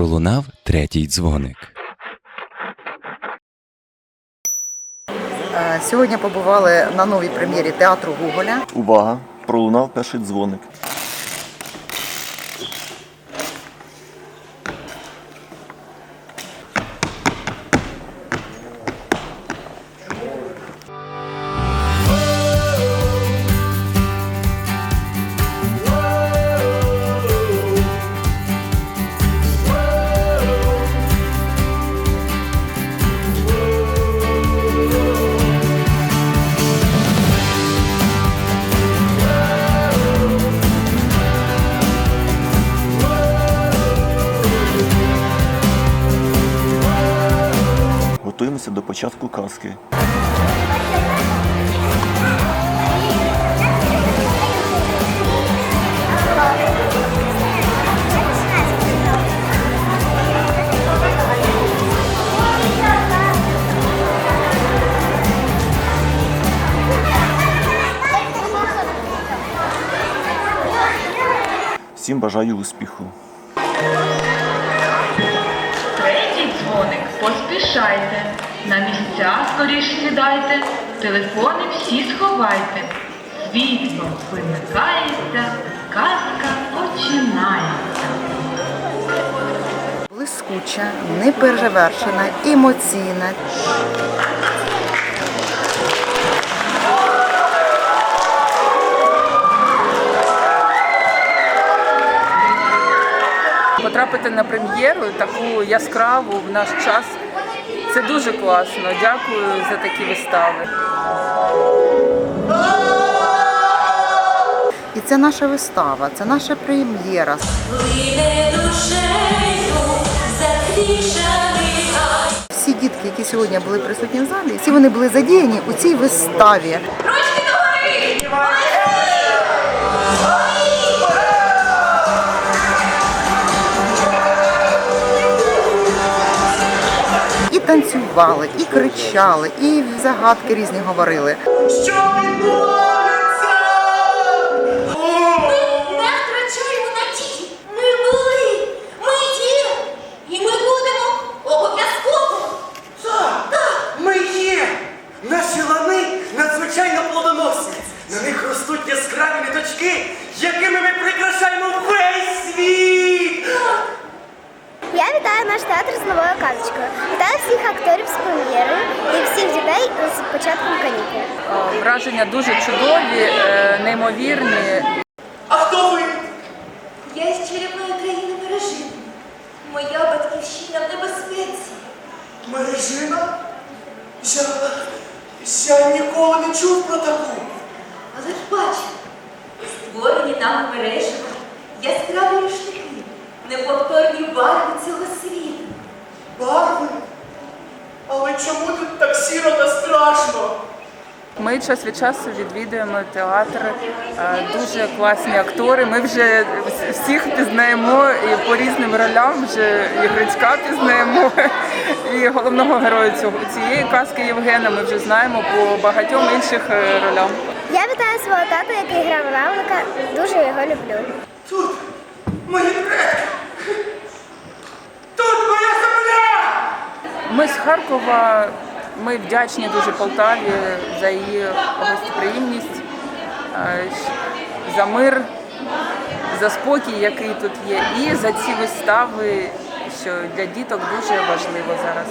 пролунав третій дзвоник. Е, Сьогодні побували на новій прем'єрі театру Гоголя. Увага! Пролунав перший дзвоник. Готуємося до початку казки. Всім бажаю успіху. Поспішайте. На місця скоріш сідайте, телефони всі сховайте. Світло вимикається, казка починається. Блискуча, неперевершена, емоційна. Потрапити на прем'єру таку яскраву в наш час. Це дуже класно. Дякую за такі вистави. І це наша вистава, це наша прем'єра. Всі дітки, які сьогодні були присутні в залі, всі вони були задіяні у цій виставі. Ручки догори! І танцювали, і кричали, і загадки різні говорили. Що Не Враження дуже чудові, е, неймовірні. А хто ви? Я із чарівної країни Мережини. Моя батьківщина в небезпеці. Мережина? Я, я ніколи не чув про таку. Але ж бачу, створені нам мережами яскраві рушники, неповторні барви цього світу. Барви? Але чому тут так сіро та страшно? Ми час від часу відвідуємо театр. Е, Дуже класні актори. Ми вже всіх пізнаємо і по різним ролям. Вже і Грицька пізнаємо, і головного героя цього цієї казки Євгена. Ми вже знаємо по багатьом інших е, ролям. Я вітаю свого тата, який грав Равлика. Дуже його люблю. Тут мої предки. Тут моя земля! Ми з Харкова. Ми вдячні дуже Полтаві за її гостеприємність, е, за мир, за спокій, який тут є, і за ці вистави, що для діток дуже важливо зараз.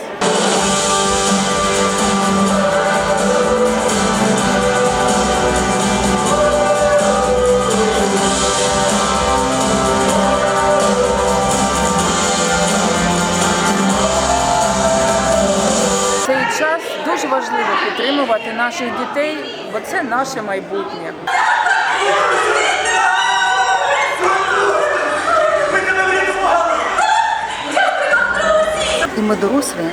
Дуже важливо підтримувати наших дітей, бо це наше майбутнє. І ми дорослі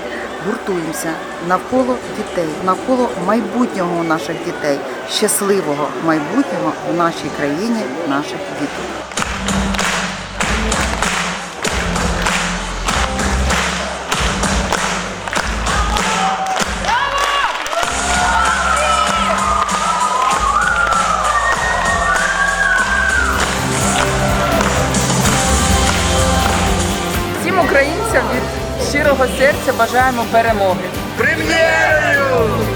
гуртуємося навколо дітей, навколо майбутнього наших дітей, щасливого майбутнього в нашій країні, наших дітей. українцям від щирого серця бажаємо перемоги. Прем'єрою!